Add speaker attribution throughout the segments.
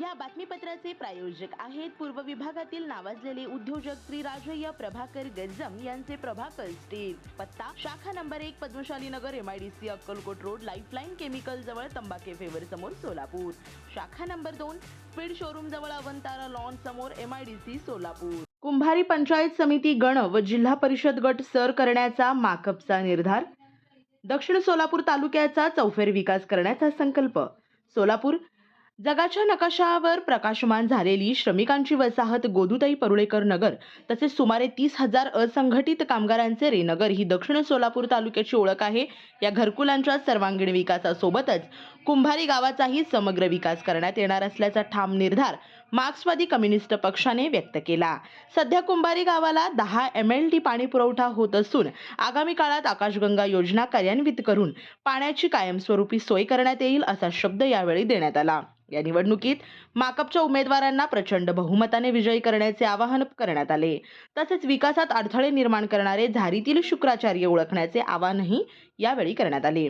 Speaker 1: या बातमीपत्राचे प्रायोजक आहेत पूर्व विभागातील नावाजलेले उद्योजक श्री राजय प्रभाकर गजम यांचे प्रभाकर स्टील पत्ता शाखा नंबर एक Padmashali Nagar MIDC Akkalkot road Lifeline chemical जवळ तंबाके फेवर समोर सोलापूर शाखा नंबर दोन स्पीड शोरूम जवळ अवंतारा लॉन समोर एमआयडीसी सोलापूर
Speaker 2: कुंभारी पंचायत समिती गण व जिल्हा परिषद गट सर करण्याचा माकपचा निर्धार दक्षिण सोलापूर तालुक्याचा चौफेर विकास करण्याचा संकल्प सोलापूर जगाच्या नकाशावर प्रकाशमान झालेली श्रमिकांची वसाहत गोदुताई परुळेकर नगर तसेच सुमारे तीस हजार असंघटित कामगारांचे रेनगर ही दक्षिण सोलापूर तालुक्याची ओळख आहे या घरकुलांच्या सर्वांगीण विकासासोबतच कुंभारी गावाचाही समग्र विकास करण्यात येणार असल्याचा ठाम निर्धार मार्क्सवादी कम्युनिस्ट पक्षाने व्यक्त केला सध्या कुंभारी गावाला दहा एम एल टी पाणी पुरवठा होत असून आगामी काळात आकाशगंगा योजना कार्यान्वित करून पाण्याची कायमस्वरूपी सोय करण्यात येईल असा शब्द यावेळी देण्यात आला या निवडणुकीत माकपच्या उमेदवारांना प्रचंड बहुमताने विजयी करण्याचे आवाहन करण्यात आले तसेच विकासात अडथळे निर्माण करणारे झारीतील शुक्राचार्य ओळखण्याचे आवाहनही यावेळी करण्यात आले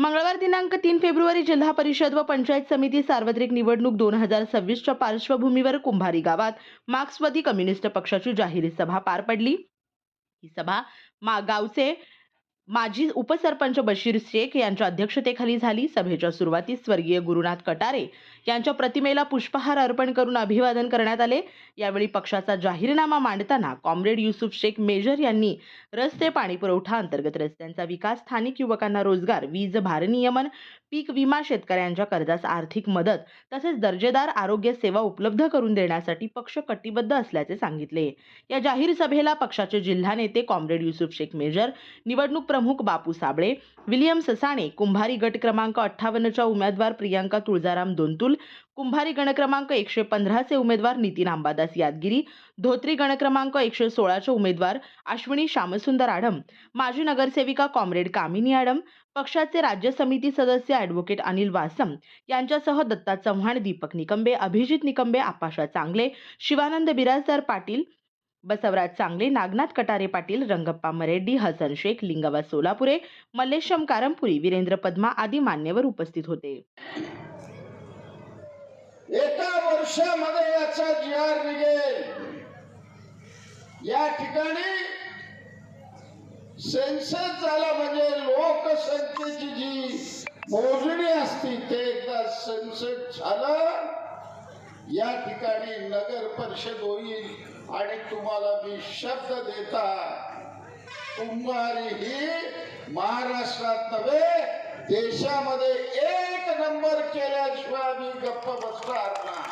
Speaker 2: मंगळवार दिनांक तीन फेब्रुवारी जिल्हा परिषद व पंचायत समिती सार्वत्रिक निवडणूक दोन हजार सव्वीसच्या पार्श्वभूमीवर कुंभारी गावात मार्क्सवादी कम्युनिस्ट पक्षाची जाहीर सभा पार पडली ही सभा मा गावचे माजी उपसरपंच बशीर शेख यांच्या अध्यक्षतेखाली झाली सभेच्या सुरुवातीस स्वर्गीय गुरुनाथ कटारे यांच्या प्रतिमेला पुष्पहार अर्पण करून अभिवादन करण्यात आले यावेळी पक्षाचा जाहीरनामा मांडताना कॉम्रेड युसुफ शेख मेजर यांनी रस्ते पाणी पुरवठा अंतर्गत रस्त्यांचा विकास स्थानिक युवकांना रोजगार वीज भारनियमन पीक विमा शेतकऱ्यांच्या कर्जास आर्थिक मदत तसेच दर्जेदार आरोग्य सेवा उपलब्ध करून देण्यासाठी पक्ष कटिबद्ध असल्याचे सांगितले या जाहीर सभेला पक्षाचे जिल्हा नेते कॉम्रेड युसुफ शेख मेजर निवडणूक प्रमुख बापू साबळे विलियम ससाणे कुंभारी गट क्रमांक अठ्ठावन्नच्या उमेदवार प्रियांका तुळजाराम दोनतुल कुंभारी गणक्रमांक एकशे पंधराचे उमेदवार नितीन अंबादास यादगिरी धोत्री गणक्रमांक एकशे सोळाचे उमेदवार अश्विनी श्यामसुंदर आडम माजी नगरसेविका कॉम्रेड कामिनी आडम पक्षाचे राज्य समिती सदस्य ॲडव्होकेट अनिल वासम यांच्यासह दत्ता चव्हाण दीपक निकंबे अभिजित निकंबे आपाशा चांगले शिवानंद बिराजदार पाटील बसवराज चांगले नागनाथ कटारे पाटील रंगप्पा मरेड्डी हसन शेख लिंगवा सोलापुरे मल्लेशम कारमपुरी वीरेंद्र पद्मा आदी मान्यवर उपस्थित होते
Speaker 3: एका या ठिकाणी झाला म्हणजे लोकसंख्येची जी मोजणी असती ते एकदा सनसेट झालं या ठिकाणी नगर परिषद होईल आणि तुम्हाला मी शब्द देता कुंभारी ही महाराष्ट्रात नव्हे देशामध्ये एक नंबर केल्याशिवाय मी गप्प बसणार ना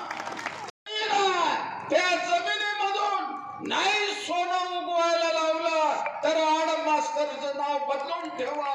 Speaker 3: त्या जमिनीमधून नाही सोनं उगवायला लावला तर आड नाव बदलून ठेवा